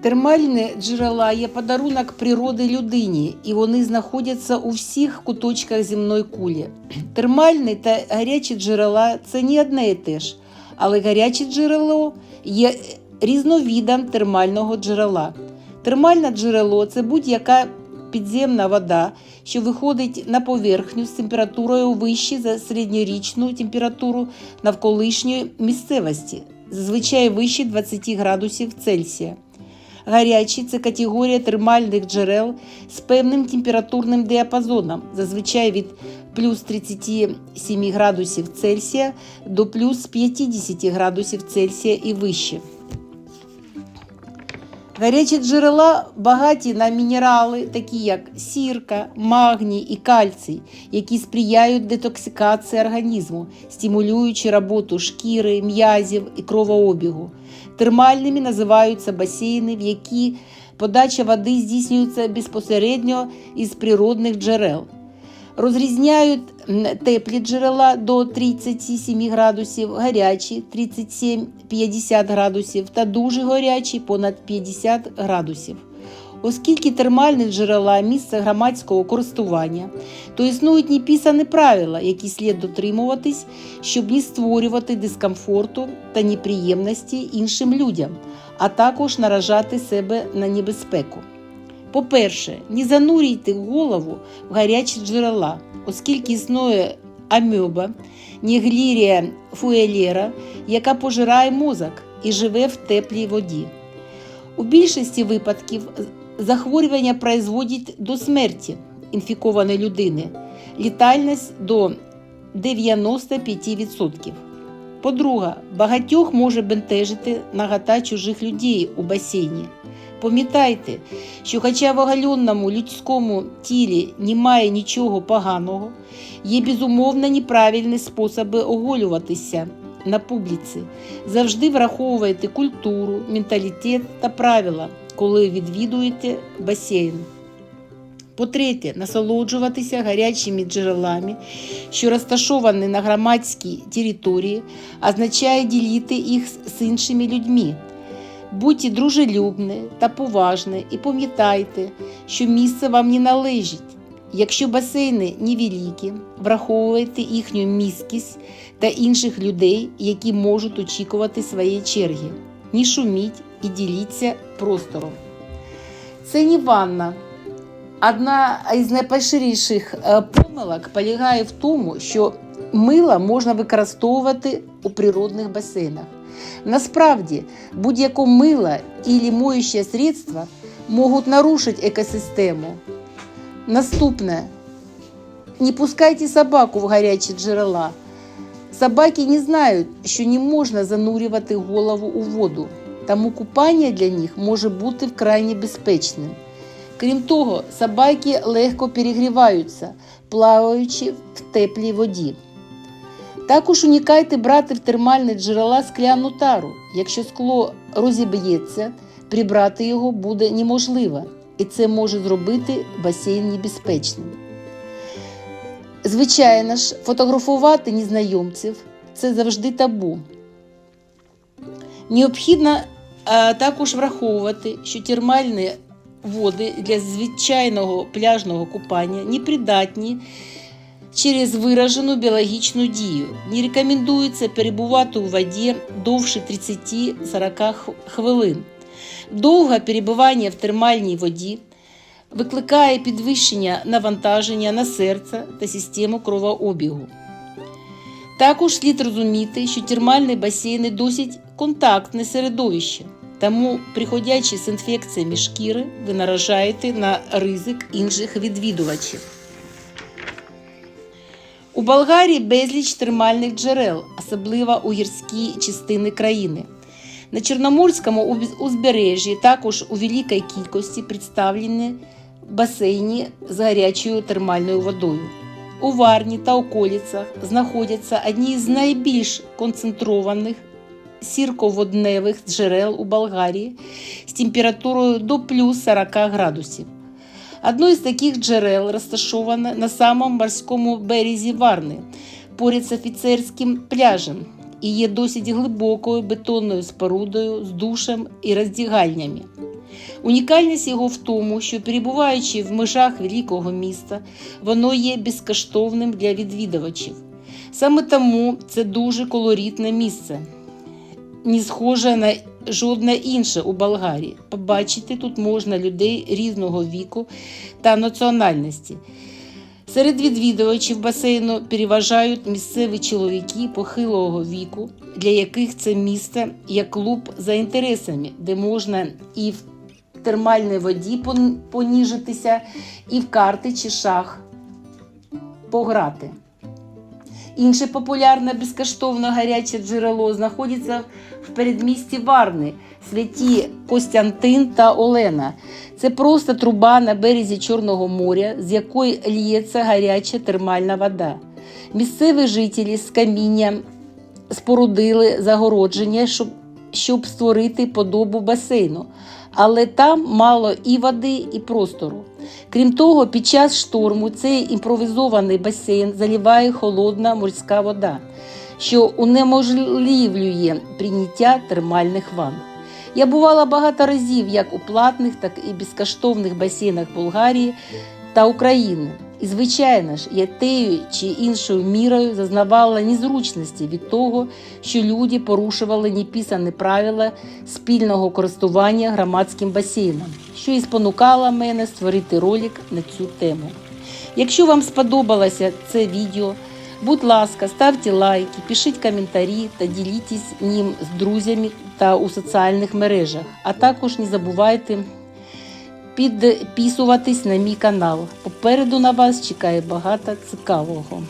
Термальні джерела є подарунок природи людині, і вони знаходяться у всіх куточках земної кулі. Термальні та гарячі джерела це не одне і те ж, але гаряче джерело є різновидом термального джерела. Термальне джерело це будь-яка підземна вода, що виходить на поверхню з температурою вище за середньорічну температуру навколишньої місцевості, зазвичай вище 20 градусів Цельсія. Гарячі це категорія термальних джерел з певним температурним діапазоном, зазвичай від плюс 37 градусів Цельсія до плюс 50 градусів Цельсія і вище. Гарячі джерела багаті на мінерали, такі як сірка, магній і кальцій, які сприяють детоксикації організму, стимулюючи роботу шкіри, м'язів і кровообігу. Термальними називаються басейни, в які подача води здійснюється безпосередньо із природних джерел. Розрізняють теплі джерела до 37 градусів, гарячі 37-50 градусів та дуже гарячі понад 50 градусів. Оскільки термальні джерела місце громадського користування, то існують неписані правила, які слід дотримуватись, щоб не створювати дискомфорту та неприємності іншим людям, а також наражати себе на небезпеку. По-перше, не занурюйте голову в гарячі джерела, оскільки існує амьоба, Ніглірія фуелєра, яка пожирає мозок і живе в теплій воді. У більшості випадків захворювання призводить до смерті інфікованої людини, літальність до 95%. По-друге, багатьох може бентежити нагота чужих людей у басейні. Пам'ятайте, що хоча в оголеному людському тілі немає нічого поганого, є безумовно неправильні способи оголюватися на публіці. Завжди враховуйте культуру, менталітет та правила, коли відвідуєте басейн. По-третє, насолоджуватися гарячими джерелами, що розташовані на громадській території, означає ділити їх з іншими людьми. Будьте дружелюбні та поважні і пам'ятайте, що місце вам не належить. Якщо басейни невеликі, враховуйте їхню міськість та інших людей, які можуть очікувати своєї черги. Не шуміть і діліться простором. Це не ванна. Одна із найпоширіших е, помилок полягає в тому, що мило можна використовувати у природних басейнах. Насправді, будь-яке мило или моющее средство можуть нарушити екосистему. Наступне. Не пускайте собаку в гарячі джерела. Собаки не знають, що не можна занурювати голову у воду, тому купання для них може бути вкрай небезпечним. Крім того, собаки легко перегріваються, плаваючи в теплій воді. Також уникайте брати в термальні джерела скляну тару. Якщо скло розіб'ється, прибрати його буде неможливо, і це може зробити басейн небезпечним. Звичайно ж, фотографувати незнайомців це завжди табу. Необхідно а, також враховувати, що термальні води для звичайного пляжного купання непридатні через виражену біологічну дію. Не рекомендується перебувати у воді довше 30-40 хвилин. Довге перебування в термальній воді викликає підвищення навантаження на серце та систему кровообігу. Також слід розуміти, що термальні басейни досить контактне середовище, тому, приходячи з інфекціями шкіри, ви наражаєте на ризик інших відвідувачів. У Болгарії безліч термальних джерел, особливо у гірській частини країни. На Чорноморському узбережжі також у великій кількості представлені басейні з гарячою термальною водою. У Варні та околицях знаходяться одні з найбільш концентрованих сірководневих джерел у Болгарії з температурою до плюс 40 градусів. Одно із таких джерел розташоване на самому морському березі Варни, поряд з офіцерським пляжем, і є досить глибокою бетонною спорудою з душем і роздягальнями. Унікальність його в тому, що перебуваючи в межах великого міста, воно є безкоштовним для відвідувачів. Саме тому це дуже колоритне місце, не схоже на жодне інше у Болгарії. Побачити тут можна людей різного віку та національності. Серед відвідувачів басейну переважають місцеві чоловіки похилого віку, для яких це місце як клуб за інтересами, де можна і в термальній воді поніжитися, і в карти чи шах пограти. Інше популярне безкоштовно гаряче джерело знаходиться в передмісті Варни, святі Костянтин та Олена. Це просто труба на березі Чорного моря, з якої лється гаряча термальна вода. Місцеві жителі з каміння спорудили загородження, щоб, щоб створити подобу басейну, але там мало і води, і простору. Крім того, під час шторму цей імпровізований басейн заливає холодна морська вода, що унеможливлює прийняття термальних ванн. Я бувала багато разів як у платних, так і безкоштовних басейнах Болгарії та України. І, звичайно ж, я тею чи іншою мірою зазнавала незручності від того, що люди порушували неписані правила спільного користування громадським басейном, що і спонукало мене створити ролик на цю тему. Якщо вам сподобалося це відео, будь ласка, ставте лайки, пишіть коментарі та ділітесь ним з друзями та у соціальних мережах. А також не забувайте підписуватись на мій канал. Попереду на вас чекає багато цікавого.